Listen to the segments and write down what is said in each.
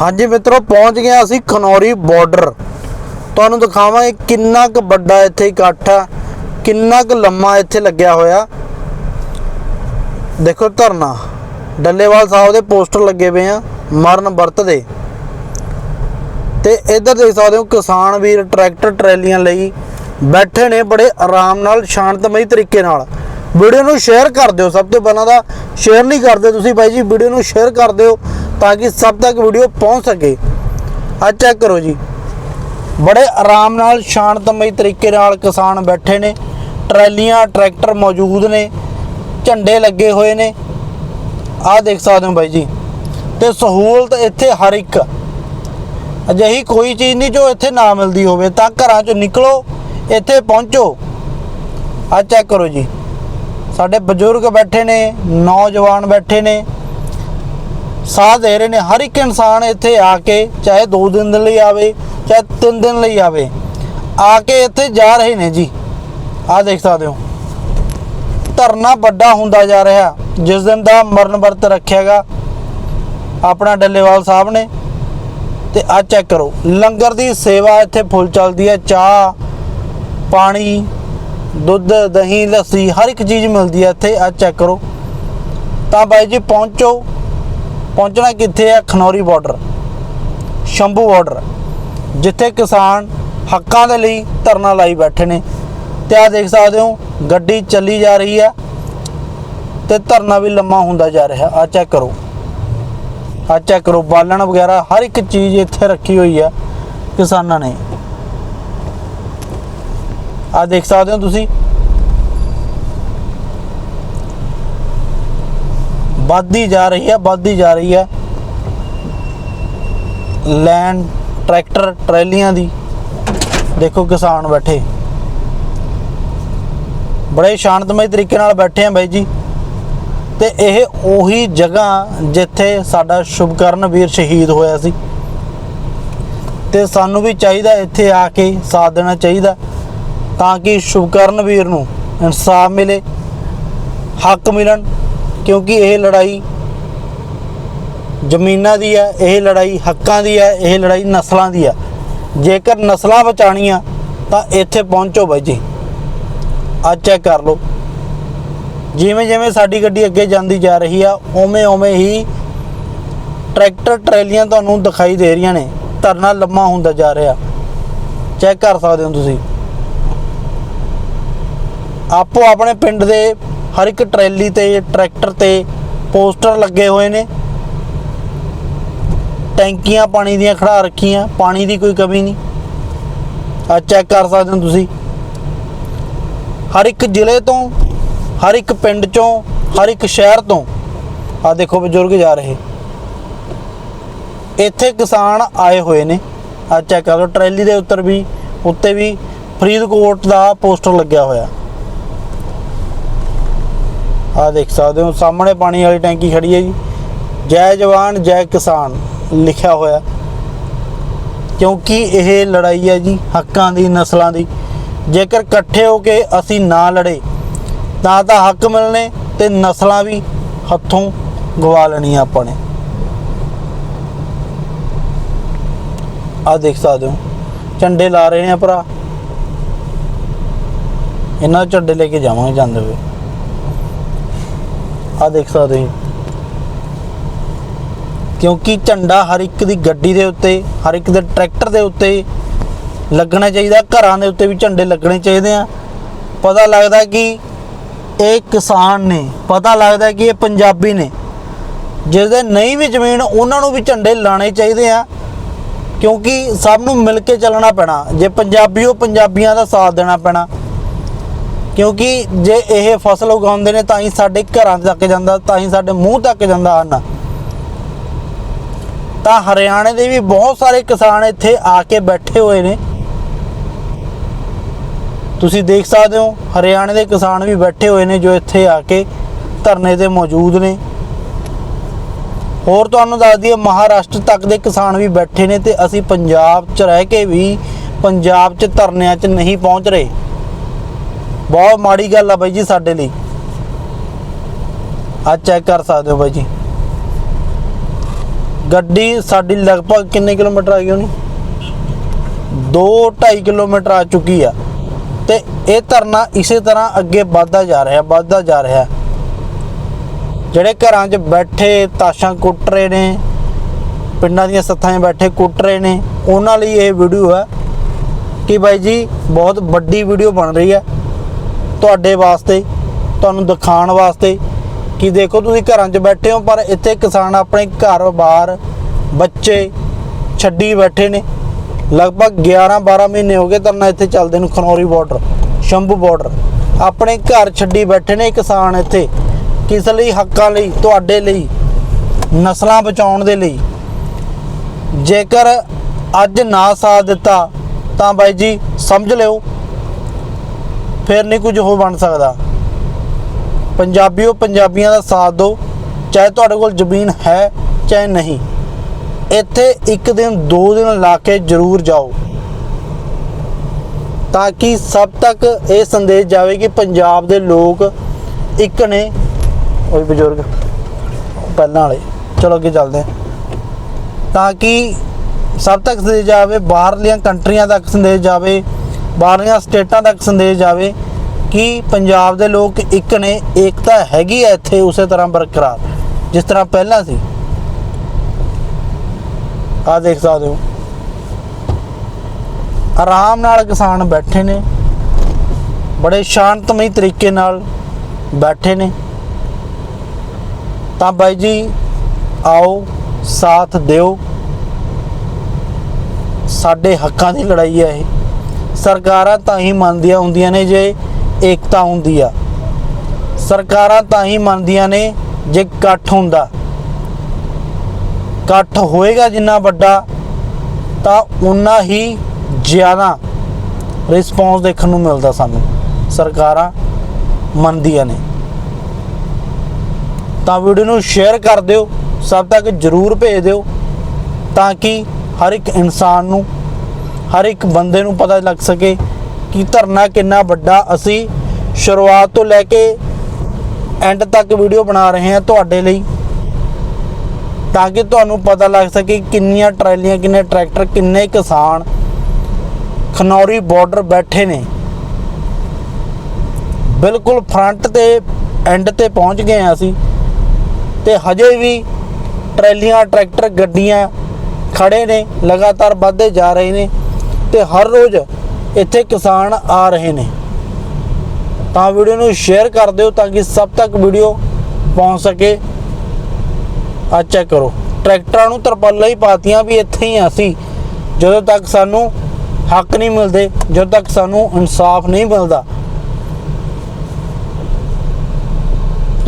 ਹਾਂਜੀ ਮਿੱਤਰੋ, ਪਹੁੰਚ ਗਏ ਅਸੀਂ ਖਨੌਰੀ ਬਾਰਡਰ ਤੁਹਾਨੂੰ ਦਿਖਾਵਾਂਗੇ ਕਿੰਨਾ ਕੁ ਵੱਡਾ ਇੱਥੇ ਇਕੱਠ ਆ, ਕਿੰਨਾ ਕੁ ਲੰਮਾ ਇੱਥੇ ਲੱਗਿਆ ਹੋਇਆ। ਦੇਖੋ ਧਰਨਾ, ਡੱਲੇਵਾਲ ਸਾਹਿਬ ਦੇ ਪੋਸਟਰ ਲੱਗੇ ਪਏ ਆ, ਮਰਨ ਵਰਤ ਦੇ। ਤੇ ਇੱਧਰ ਦੇਖ ਸਕਦੇ ਹੋ, ਕਿਸਾਨ ਵੀਰ ਟਰੈਕਟਰ ਟਰੈਲੀਆਂ ਲਈ ਬੈਠੇ ਨੇ ਬੜੇ ਆਰਾਮ ਨਾਲ, ਸ਼ਾਂਤਮਈ ਤਰੀਕੇ ਨਾਲ। ਵੀਡੀਓ ਨੂੰ ਸ਼ੇਅਰ ਕਰ ਦਿਓ, ਸਭ ਤੋਂ ਪਹਿਲਾਂ ਤਾਂ ਸ਼ੇਅਰ ਨਹੀਂ ਕਰਦੇ ਤੁਸੀਂ ਬਾਈ ਜੀ, ਵੀਡੀਓ ਨੂੰ ਸ਼ੇਅਰ ਕਰ ਦਿਓ। ਤਾਂ ਕਿ ਸਭ ਤੱਕ ਵੀਡੀਓ ਪਹੁੰਚ ਸਕੇ। ਆ ਚੈੱਕ ਕਰੋ ਜੀ। ਬੜੇ ਆਰਾਮ ਨਾਲ, ਸ਼ਾਂਤਮਈ ਤਰੀਕੇ ਨਾਲ ਕਿਸਾਨ ਬੈਠੇ ਨੇ। ਟਰਾਲੀਆਂ, ਟਰੈਕਟਰ ਮੌਜੂਦ ਨੇ। ਝੰਡੇ ਲੱਗੇ ਹੋਏ ਨੇ। ਆਹ ਦੇਖ ਸਕਦੇ ਹੋ ਬਾਈ ਜੀ। ਤੇ ਸਹੂਲਤ ਇੱਥੇ ਹਰ ਇੱਕ। ਅਜਿਹੀ ਕੋਈ ਚੀਜ਼ ਨਹੀਂ ਜੋ ਇੱਥੇ ਨਾ ਮਿਲਦੀ ਹੋਵੇ। ਤਾਂ ਘਰਾਂ ਚੋਂ ਨਿਕਲੋ, ਇੱਥੇ ਪਹੁੰਚੋ। ਆ ਚੈੱਕ ਕਰੋ ਜੀ। ਸਾਡੇ ਬਜ਼ੁਰਗ ਬੈਠੇ ਨੇ, ਨੌਜਵਾਨ ਬੈਠੇ ਨੇ। ਸਾਥ ਦੇ ਰਹੇ ਨੇ। ਹਰ ਇੱਕ ਇਨਸਾਨ ਇੱਥੇ ਆ ਕੇ ਚਾਹੇ 2 ਦਿਨ ਲਈ ਆਵੇ, ਚਾਹੇ 3 ਦਿਨ ਲਈ ਆਵੇ, ਆ ਕੇ ਇੱਥੇ ਜਾ ਰਹੇ ਨੇ ਜੀ। ਆ ਦੇਖ ਸਕਦੇ ਹੋ। ਧਰਨਾ ਵੱਡਾ ਹੁੰਦਾ ਜਾ ਰਿਹਾ। ਜਿਸ ਦਿਨ ਦਾ ਮਰਨ ਵਰਤ ਰੱਖਿਆਗਾ ਆਪਣਾ ਡੱਲੇਵਾਲ ਸਾਹਿਬ ਨੇ। ਤੇ ਆ ਚੈੱਕ ਕਰੋ। ਲੰਗਰ ਦੀ ਸੇਵਾ ਇੱਥੇ ਫੁੱਲ ਚੱਲਦੀ ਹੈ। ਚਾਹ, ਪਾਣੀ, ਦੁੱਧ, ਦਹੀਂ, ਲੱਸੀ, ਹਰ ਇੱਕ ਚੀਜ਼ ਮਿਲਦੀ ਹੈ ਇੱਥੇ। ਆ ਚੈੱਕ ਕਰੋ। ਤਾਂ ਬਾਈ ਜੀ ਪਹੁੰਚੋ। ਪਹੁੰਚਣਾ ਕਿੱਥੇ ਹੈ ਖਨੌਰੀ ਬਾਰਡਰ ਸ਼ੰਭੂ ਬਾਰਡਰ ਜਿੱਥੇ ਕਿਸਾਨ ਹੱਕਾਂ ਦੇ ਲਈ ਧਰਨਾ ਲਾਈ ਬੈਠੇ ਨੇ। ਤੇ ਆ ਦੇਖ ਸਕਦੇ ਹੋ, ਗੱਡੀ ਚੱਲੀ ਜਾ ਰਹੀ ਹੈ ਤੇ ਧਰਨਾ ਵੀ ਲੰਮਾ ਹੁੰਦਾ ਜਾ ਰਿਹਾ। ਆ ਚੈੱਕ ਕਰੋ। ਆ ਚੈੱਕ ਕਰੋ। ਬਾਲਣ ਵਗੈਰਾ ਹਰ ਇੱਕ ਚੀਜ਼ ਇੱਥੇ ਰੱਖੀ ਹੋਈ ਆ ਕਿਸਾਨਾਂ ਨੇ। ਆ ਦੇਖ ਸਕਦੇ ਹੋ ਤੁਸੀਂ ਵੱਧਦੀ ਜਾ ਰਹੀ ਹੈ, ਵੱਧਦੀ ਜਾ ਰਹੀ ਹੈ। ਲੈਂਡ ਟਰੈਕਟਰ ਟਰੈਲੀਆਂ ਦੀ। ਦੇਖੋ ਕਿਸਾਨ ਬੈਠੇ। ਬੜੇ ਸ਼ਾਂਤਮਈ ਤਰੀਕੇ ਨਾਲ ਬੈਠੇ ਆ ਬਾਈ ਜੀ। ਤੇ ਇਹ ਉਹੀ ਜਗ੍ਹਾ ਜਿੱਥੇ ਸਾਡਾ ਸ਼ੁਭਕਰਨ ਵੀਰ ਸ਼ਹੀਦ ਹੋਇਆ ਸੀ। ਤੇ ਸਾਨੂੰ ਵੀ ਚਾਹੀਦਾ ਇੱਥੇ ਆ ਕੇ ਸਾਥ ਦੇਣਾ ਚਾਹੀਦਾ, ਤਾਂ ਕਿ ਸ਼ੁਭਕਰਨ ਵੀਰ ਨੂੰ ਇਨਸਾਫ ਮਿਲੇ, ਹੱਕ ਮਿਲਣ। ਕਿਉਂਕਿ ਇਹ ਲੜਾਈ ਜ਼ਮੀਨਾਂ ਦੀ ਹੈ, ਇਹ ਲੜਾਈ ਹੱਕਾਂ ਦੀ ਹੈ, ਇਹ ਲੜਾਈ ਨਸਲਾਂ ਦੀ ਹੈ। ਜੇਕਰ ਨਸਲਾਂ ਬਚਾਣੀਆਂ ਤਾਂ ਇੱਥੇ ਪਹੁੰਚੋ ਬਾਈ ਜੀ। ਆ ਚੈੱਕ ਕਰ ਲਓ। ਜਿਵੇਂ ਜਿਵੇਂ ਸਾਡੀ ਗੱਡੀ ਅੱਗੇ ਜਾਂਦੀ ਜਾ ਰਹੀ ਆ, ਉਵੇਂ ਉਵੇਂ ਹੀ ਟਰੈਕਟਰ ਟਰੈਲੀਆਂ ਤੁਹਾਨੂੰ ਦਿਖਾਈ ਦੇ ਰਹੀਆਂ ਨੇ। ਧਰਨਾ ਲੰਮਾ ਹੁੰਦਾ ਜਾ ਰਿਹਾ। ਚੈੱਕ ਕਰ ਸਕਦੇ ਹੋ ਤੁਸੀਂ। ਆਪੋ ਆਪਣੇ ਪਿੰਡ ਦੇ ਹਰ ਇੱਕ ਟਰੈਲੀ ਤੇ, ਟਰੈਕਟਰ ਤੇ ਪੋਸਟਰ ਲੱਗੇ ਹੋਏ ਨੇ। ਟੈਂਕੀਆਂ ਪਾਣੀ ਦੀਆਂ ਖੜਾ ਰੱਖੀਆਂ, ਪਾਣੀ ਦੀ ਕੋਈ ਕਮੀ ਨਹੀਂ। ਆ ਚੈੱਕ ਕਰ ਸਕਦੇ ਹੋ ਤੁਸੀਂ। ਹਰ ਇੱਕ ਜ਼ਿਲ੍ਹੇ ਤੋਂ, ਹਰ ਇੱਕ ਪਿੰਡ ਚੋਂ, ਹਰ ਇੱਕ ਸ਼ਹਿਰ ਤੋਂ ਆ ਦੇਖੋ ਬਜ਼ੁਰਗ ਜਾ ਰਹੇ। ਇੱਥੇ ਕਿਸਾਨ ਆਏ ਹੋਏ ਨੇ। ਆ ਚੈੱਕ ਕਰੋ ਟਰੈਲੀ ਦੇ ਉੱਤਰ ਵੀ, ਉੱਤੇ ਵੀ ਫਰੀਦਕੋਟ ਦਾ ਪੋਸਟਰ ਲੱਗਿਆ ਹੋਇਆ। ਆ ਦੇਖ ਸਕਦੇ ਹੋ, ਸਾਹਮਣੇ ਪਾਣੀ ਵਾਲੀ ਟੈਂਕੀ ਖੜੀ ਹੈ ਜੀ। ਜੈ ਜਵਾਨ, ਜੈ ਕਿਸਾਨ, ਲਿਖਿਆ ਹੋਇਆ। ਕਿਉਂਕਿ ਇਹ ਲੜਾਈ ਹੈ ਜੀ, ਹੱਕਾਂ ਦੀ, ਨਸਲਾਂ ਦੀ। ਜੇਕਰ ਇਕੱਠੇ ਹੋ ਕੇ ਅਸੀਂ ਨਾ ਲੜੇ, ਤਾਂ ਤਾਂ ਹੱਕ ਮਿਲਣੇ ਤੇ ਨਸਲਾਂ ਵੀ ਹੱਥੋਂ ਗਵਾ ਲੈਣੀਆਂ ਆਪਾਂ ਨੇ। ਆ ਦੇਖ ਸਕਦੇ ਹੋ, ਝੰਡੇ ਲਾ ਰਹੇ ਨੇ ਭਰਾ। ਇਹਨਾਂ ਦੇ ਝੰਡੇ ਲੈ ਕੇ ਜਾਵਾਂਗੇ, ਜਾਂਦੇ ਹੋਏ। ਆ ਦੇਖ ਸਕਦੇ ਹੋ ਕਿਉਂਕਿ ਝੰਡਾ ਹਰ ਇੱਕ ਦੀ ਗੱਡੀ ਦੇ ਉੱਤੇ, ਹਰ ਇੱਕ ਦੇ ਟਰੈਕਟਰ ਦੇ ਉੱਤੇ ਲੱਗਣਾ ਚਾਹੀਦਾ, ਘਰਾਂ ਦੇ ਉੱਤੇ ਵੀ ਝੰਡੇ ਲੱਗਣੇ ਚਾਹੀਦੇ ਆ। ਪਤਾ ਲੱਗਦਾ ਕਿ ਇਹ ਕਿਸਾਨ ਨੇ, ਪਤਾ ਲੱਗਦਾ ਕਿ ਇਹ ਪੰਜਾਬੀ ਨੇ ਜਿਹਦੇ ਨਹੀਂ ਵੀ ਜ਼ਮੀਨ, ਉਹਨਾਂ ਨੂੰ ਵੀ ਝੰਡੇ ਲਾਣੇ ਚਾਹੀਦੇ ਆ। ਕਿਉਂਕਿ ਸਭ ਨੂੰ ਮਿਲ ਕੇ ਚੱਲਣਾ ਪੈਣਾ। ਜੇ ਪੰਜਾਬੀ ਉਹ ਪੰਜਾਬੀਆਂ ਦਾ ਸਾਥ ਦੇਣਾ ਪੈਣਾ। ਕਿਉਂਕਿ ਜੇ ਇਹ ਫਸਲ ਉਗਾਉਂਦੇ ਨੇ ਤਾਂ ਹੀ ਸਾਡੇ ਘਰਾਂ ਤੱਕ ਜਾਂਦਾ, ਤਾਂ ਹੀ ਸਾਡੇ ਮੂੰਹ ਤੱਕ ਜਾਂਦਾ ਹਨ ਤਾਂ ਹਰਿਆਣੇ ਦੇ ਵੀ ਬਹੁਤ ਸਾਰੇ ਕਿਸਾਨ ਇੱਥੇ ਆ ਕੇ ਬੈਠੇ ਹੋਏ ਨੇ। ਤੁਸੀਂ ਦੇਖ ਸਕਦੇ ਹੋ, ਹਰਿਆਣੇ ਦੇ ਕਿਸਾਨ ਵੀ ਬੈਠੇ ਹੋਏ ਨੇ ਜੋ ਇੱਥੇ ਆ ਕੇ ਧਰਨੇ ਤੇ ਮੌਜੂਦ ਨੇ। ਹੋਰ ਤੁਹਾਨੂੰ ਦੱਸ ਦਈਏ, ਮਹਾਰਾਸ਼ਟਰ ਤੱਕ ਦੇ ਕਿਸਾਨ ਵੀ ਬੈਠੇ ਨੇ ਤੇ ਅਸੀਂ ਪੰਜਾਬ 'ਚ ਰਹਿ ਕੇ ਵੀ ਪੰਜਾਬ 'ਚ ਧਰਨਿਆਂ 'ਚ ਨਹੀਂ ਪਹੁੰਚ ਰਹੇ। ਬਹੁਤ ਮਾੜੀ ਗੱਲ ਆ ਬਾਈ ਜੀ ਸਾਡੇ ਲਈ। ਆ ਚੈੱਕ ਕਰ ਸਕਦੇ ਹੋ ਬਾਈ ਜੀ। ਗੱਡੀ ਸਾਡੀ ਲਗਭਗ ਕਿੰਨੇ ਕਿਲੋਮੀਟਰ ਆ ਗਈ ਹੋਣੀ 2.5 ਕਿਲੋਮੀਟਰ ਆ ਚੁੱਕੀ ਆ। ਤੇ ਇਹ ਧਰਨਾ ਇਸੇ ਤਰ੍ਹਾਂ ਅੱਗੇ ਵੱਧਦਾ ਜਾ ਰਿਹਾ, ਵੱਧਦਾ ਜਾ ਰਿਹਾ। ਜਿਹੜੇ ਘਰਾਂ 'ਚ ਬੈਠੇ ਤਾਸ਼ਾਂ ਕੁੱਟ ਰਹੇ ਨੇ, ਪਿੰਡਾਂ ਦੀਆਂ ਸੱਥਾਂ 'ਚ ਬੈਠੇ ਕੁੱਟ ਰਹੇ ਨੇ, ਉਹਨਾਂ ਲਈ ਇਹ ਵੀਡੀਓ ਹੈ ਕਿ ਬਾਈ ਜੀ ਬਹੁਤ ਵੱਡੀ ਵੀਡੀਓ ਬਣ ਰਹੀ ਹੈ ਤੁਹਾਡੇ ਵਾਸਤੇ, ਤੁਹਾਨੂੰ ਦਿਖਾਉਣ ਵਾਸਤੇ ਕਿ ਦੇਖੋ ਤੁਸੀਂ ਘਰਾਂ 'ਚ ਬੈਠੇ ਹੋ, ਪਰ ਇੱਥੇ ਕਿਸਾਨ ਆਪਣੇ ਘਰ-ਬਾਰ, ਬੱਚੇ ਛੱਡੀ ਬੈਠੇ ਨੇ। ਲਗਭਗ 11-12 ਮਹੀਨੇ ਹੋ ਗਏ ਧਰਨਾ ਇੱਥੇ ਚੱਲਦੇ ਨੂੰ, ਖਨੌਰੀ ਬਾਰਡਰ ਸ਼ੰਭੂ ਬਾਰਡਰ ਆਪਣੇ ਘਰ ਛੱਡੀ ਬੈਠੇ ਨੇ ਕਿਸਾਨ ਇੱਥੇ, ਕਿਸ ਲਈ, ਹੱਕਾਂ ਲਈ, ਤੁਹਾਡੇ ਲਈ, ਨਸਲਾਂ ਬਚਾਉਣ ਦੇ ਲਈ। ਜੇਕਰ ਅੱਜ ਨਾ ਸਾਥ ਦਿੱਤਾ, ਤਾਂ ਬਾਈ ਜੀ, ਸਮਝ ਲਿਓ ਫਿਰ ਨਹੀਂ ਕੁਝ ਹੋ ਬਣ ਸਕਦਾ। ਪੰਜਾਬੀਓ ਪੰਜਾਬੀਆਂ ਦਾ ਸਾਥ ਦਿਓ, ਚਾਹੇ ਤੁਹਾਡੇ ਕੋਲ ਜ਼ਮੀਨ ਹੈ ਚਾਹੇ ਨਹੀਂ। ਇੱਥੇ ਇੱਕ ਦਿਨ, ਦੋ ਦਿਨ ਲਾ ਕੇ ਜ਼ਰੂਰ ਜਾਓ। ਤਾਂ ਕਿ ਸਭ ਤੱਕ ਇਹ ਸੰਦੇਸ਼ ਜਾਵੇ ਕਿ ਪੰਜਾਬ ਦੇ ਲੋਕ ਇੱਕ ਨੇ ਉਹ ਬਜ਼ੁਰਗ, ਪਹਿਲਾਂ ਵਾਲੇ, ਚਲੋ ਅੱਗੇ ਚੱਲਦੇ ਤਾਂ ਕਿ ਸਭ ਤੱਕ ਸੰਦੇਸ਼ ਜਾਵੇ, ਬਾਹਰਲੀਆਂ ਕੰਟਰੀਆਂ ਤੱਕ ਸੰਦੇਸ਼ ਜਾਵੇ ਬਾਹਰਲੀਆਂ ਸਟੇਟਾਂ ਤੱਕ ਸੰਦੇਸ਼ ਜਾਵੇ ਕਿ ਪੰਜਾਬ ਦੇ ਲੋਕ ਇੱਕ ਨੇ ਏਕਤਾ ਹੈਗੀ ਹੈ ਇੱਥੇ, ਉਸੇ ਤਰ੍ਹਾਂ ਬਰਕਰਾਰ। ਜਿਸ ਤਰ੍ਹਾਂ ਪਹਿਲਾਂ ਸੀ। ਆ ਦੇਖ ਸਕਦੇ ਹੋ। ਆਰਾਮ ਨਾਲ ਕਿਸਾਨ ਬੈਠੇ ਨੇ। ਬੜੇ ਸ਼ਾਂਤਮਈ ਤਰੀਕੇ ਨਾਲ ਬੈਠੇ ਨੇ। ਤਾਂ ਬਾਈ ਜੀ, ਆਓ ਸਾਥ ਦਿਓ। ਸਾਡੇ ਹੱਕਾਂ ਦੀ ਲੜਾਈ ਹੈ ਇਹ। ਸਰਕਾਰਾਂ ਤਾਂ ਹੀ ਮੰਨਦੀਆਂ ਹੁੰਦੀਆਂ ਨੇ ਜੇ ਏਕਤਾ ਹੁੰਦੀ ਆ। ਸਰਕਾਰਾਂ ਤਾਂ ਹੀ ਮੰਨਦੀਆਂ ਨੇ ਜੇ ਇਕੱਠ ਹੁੰਦਾ। ਇਕੱਠ ਹੋਏਗਾ ਜਿੰਨਾ ਵੱਡਾ, ਤਾਂ ਉਨਾ ਹੀ ਜ਼ਿਆਦਾ ਰਿਸਪੌਂਸ ਦੇਖਣ ਨੂੰ ਮਿਲਦਾ ਸਾਨੂੰ। ਸਰਕਾਰਾਂ ਮੰਨਦੀਆਂ ਨੇ। ਤਾਂ ਵੀਡੀਓ ਨੂੰ ਸ਼ੇਅਰ ਕਰ ਦਿਓ, ਸਭ ਤੱਕ ਜਰੂਰ ਭੇਜ ਦਿਓ, ਤਾਂ ਕਿ ਹਰ ਇੱਕ ਇਨਸਾਨ ਨੂੰ ਹਰ ਇੱਕ ਬੰਦੇ ਨੂੰ ਪਤਾ ਲੱਗ ਸਕੇ ਕਿ ਧਰਨਾ ਕਿੰਨਾ ਵੱਡਾ ਅਸੀਂ ਸ਼ੁਰੂਆਤ ਤੋਂ ਲੈ ਕੇ ਐਂਡ ਤੱਕ ਵੀਡੀਓ ਬਣਾ ਰਹੇ ਹਾਂ ਤੁਹਾਡੇ ਲਈ, ਤਾਂ ਕਿ ਤੁਹਾਨੂੰ ਪਤਾ ਲੱਗ ਸਕੇ ਕਿੰਨੀਆਂ ਟਰਾਲੀਆਂ, ਕਿੰਨੇ ਟਰੈਕਟਰ, ਕਿੰਨੇ ਕਿਸਾਨ ਖਨੌਰੀ ਬਾਰਡਰ ਬੈਠੇ ਨੇ। ਬਿਲਕੁਲ ਫਰੰਟ ਤੇ ਐਂਡ ਤੇ ਪਹੁੰਚ ਗਏ ਹਾਂ ਅਸੀਂ ਤੇ ਹਜੇ ਵੀ ਟਰੈਲੀਆਂ, ਟਰੈਕਟਰ, ਗੱਡੀਆਂ ਖੜੇ ਨੇ, ਲਗਾਤਾਰ ਵੱਧਦੇ ਜਾ ਰਹੇ ਨੇ। ਤੇ ਹਰ ਰੋਜ਼ ਇੱਥੇ ਕਿਸਾਨ ਆ ਰਹੇ ਨੇ। ਤਾਂ ਵੀਡੀਓ ਨੂੰ ਸ਼ੇਅਰ ਕਰ ਦਿਓ ਤਾਂ ਕਿ ਸਭ ਤੱਕ ਵੀਡੀਓ ਪਹੁੰਚ ਸਕੇ। ਆ ਚੈੱਕ ਕਰੋ। ਟਰੈਕਟਰਾਂ ਨੂੰ ਤਰਪਾਲਾਂ ਹੀ ਪਾਤੀਆਂ ਵੀ ਇੱਥੇ ਹੀ ਅਸੀਂ। ਜਦੋਂ ਤੱਕ ਸਾਨੂੰ ਹੱਕ ਨਹੀਂ ਮਿਲਦੇ, ਜਦੋਂ ਤੱਕ ਸਾਨੂੰ ਇਨਸਾਫ ਨਹੀਂ ਮਿਲਦਾ।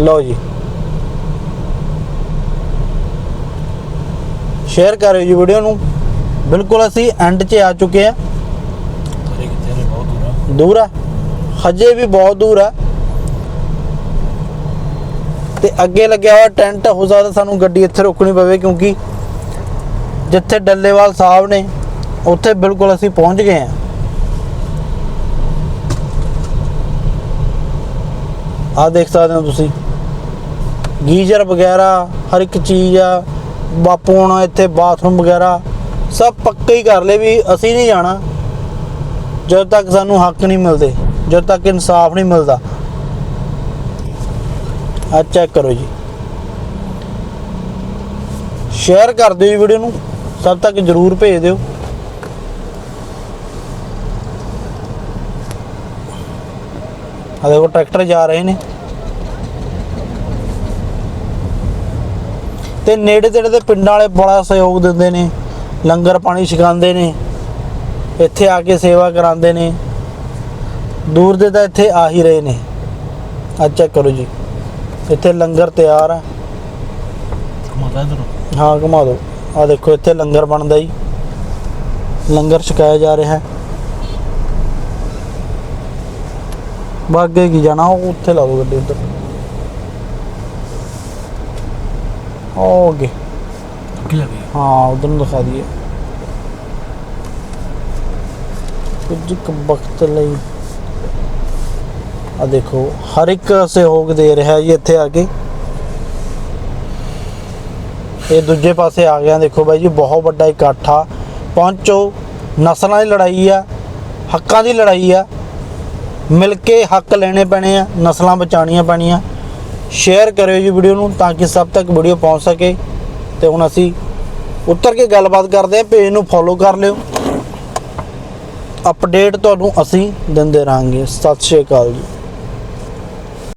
ਲਓ ਜੀ। ਸ਼ੇਅਰ ਕਰਿਓ ਜੀ ਵੀਡੀਓ ਨੂੰ। ਬਿਲਕੁਲ ਅਸੀਂ ਐਂਡ 'ਚ ਆ ਚੁੱਕੇ ਆ। ਦੂਰ ਆ। ਹਜੇ ਵੀ ਬਹੁਤ ਦੂਰ ਆ। ਤੇ ਅੱਗੇ ਲੱਗਿਆ ਹੋਇਆ ਟੈਂਟ ਹੋ ਸਕਦਾ ਸਾਨੂੰ ਗੱਡੀ ਇੱਥੇ ਰੋਕਣੀ ਪਵੇ ਕਿਉਂਕਿ ਜਿੱਥੇ ਡੱਲੇਵਾਲ ਸਾਹਿਬ ਨੇ ਉੱਥੇ ਬਿਲਕੁਲ ਅਸੀਂ ਪਹੁੰਚ ਗਏ ਆ ਆ ਦੇਖ ਸਕਦੇ ਹੋ ਤੁਸੀਂ। ਗੀਜ਼ਰ ਵਗੈਰਾ ਹਰ ਇੱਕ ਚੀਜ਼ ਆ। ਬਾਪੂ ਹੁਣ ਇੱਥੇ ਬਾਥਰੂਮ ਵਗੈਰਾ। ਸਭ ਪੱਕੇ ਹੀ ਕਰ ਲਏ ਵੀ ਅਸੀਂ ਨਹੀਂ ਜਾਣਾ। ਜਦੋਂ ਤੱਕ ਸਾਨੂੰ ਹੱਕ ਨਹੀਂ ਮਿਲਦੇ, ਜਦੋਂ ਤੱਕ ਇਨਸਾਫ ਨਹੀਂ ਮਿਲਦਾ। ਆ ਚੈੱਕ ਕਰੋ ਜੀ। ਸ਼ੇਅਰ ਕਰ ਦਿਓ ਜੀ ਵੀਡੀਓ ਨੂੰ, ਸਭ ਤੱਕ ਜਰੂਰ ਭੇਜ ਦਿਓ। ਆ ਦੇਖੋ ਟਰੈਕਟਰ ਜਾ ਰਹੇ ਨੇ। ਤੇ ਨੇੜੇ ਤੇੜੇ ਦੇ ਪਿੰਡਾਂ ਵਾਲੇ ਬੜਾ ਸਹਿਯੋਗ ਦਿੰਦੇ ਨੇ। ਲੰਗਰ ਪਾਣੀ ਛਕਾਉਂਦੇ ਨੇ ਇੱਥੇ ਆ ਕੇ ਸੇਵਾ ਕਰਾਉਂਦੇ ਨੇ। ਦੂਰ ਦੇ ਤਾਂ ਇੱਥੇ ਆ ਹੀ ਰਹੇ ਨੇ। ਆ ਚੈੱਕ ਕਰੋ ਜੀ। ਇੱਥੇ ਲੰਗਰ ਤਿਆਰ ਆ। ਇਧਰ? ਹਾਂ ਘੁਮਾ ਦਿਓ। ਆ ਦੇਖੋ ਇੱਥੇ ਲੰਗਰ ਬਣਦਾ ਜੀ। ਲੰਗਰ ਛਕਾਇਆ ਜਾ ਰਿਹਾ। ਹੈ ਬਾਗੇ ਕੀ ਜਾਣਾ ਉਹ ਉੱਥੇ ਲਾ ਦਿਓ ਗੱਡੀ ਉੱਧਰ ਜਾ ਕੇ। ਹਾਂ, ਉਧਰ ਨੂੰ ਦਿਖਾ ਦਈਏ। ਕੁਝ ਕੁ ਵਕਤ ਲਈ ਆ ਦੇਖੋ, ਹਰ ਇੱਕ ਸਹਿਯੋਗ ਦੇ ਰਿਹਾ ਜੀ ਇੱਥੇ ਆ ਕੇ। ਇਹ ਦੂਜੇ ਪਾਸੇ ਆ ਗਿਆ, ਦੇਖੋ ਬਾਈ ਜੀ, ਬਹੁਤ ਵੱਡਾ ਇਕੱਠ। ਆ ਪਹੁੰਚੋ ਨਸਲਾਂ ਦੀ ਲੜਾਈ ਆ, ਹੱਕਾਂ ਦੀ ਲੜਾਈ ਆ। ਮਿਲ ਕੇ ਹੱਕ ਲੈਣੇ ਪੈਣੇ ਆ, ਨਸਲਾਂ ਬਚਾਉਣੀਆਂ ਪੈਣੀਆਂ। ਸ਼ੇਅਰ ਕਰਿਓ ਜੀ ਵੀਡੀਓ ਨੂੰ ਤਾਂ ਕਿ ਸਭ ਤੱਕ ਵੀਡੀਓ ਪਹੁੰਚ ਸਕੇ। ਤੇ ਹੁਣ ਅਸੀਂ ਉੱਤਰ ਕੇ ਗੱਲਬਾਤ ਕਰਦੇ ਆ ਪੇਜ ਨੂੰ ਫੋਲੋ ਕਰ ਲਿਓ। ਅਪਡੇਟ ਤੁਹਾਨੂੰ ਅਸੀਂ ਦਿੰਦੇ ਰਹਾਂਗੇ ਸਤਿ ਸ਼੍ਰੀ ਅਕਾਲ ਜੀ।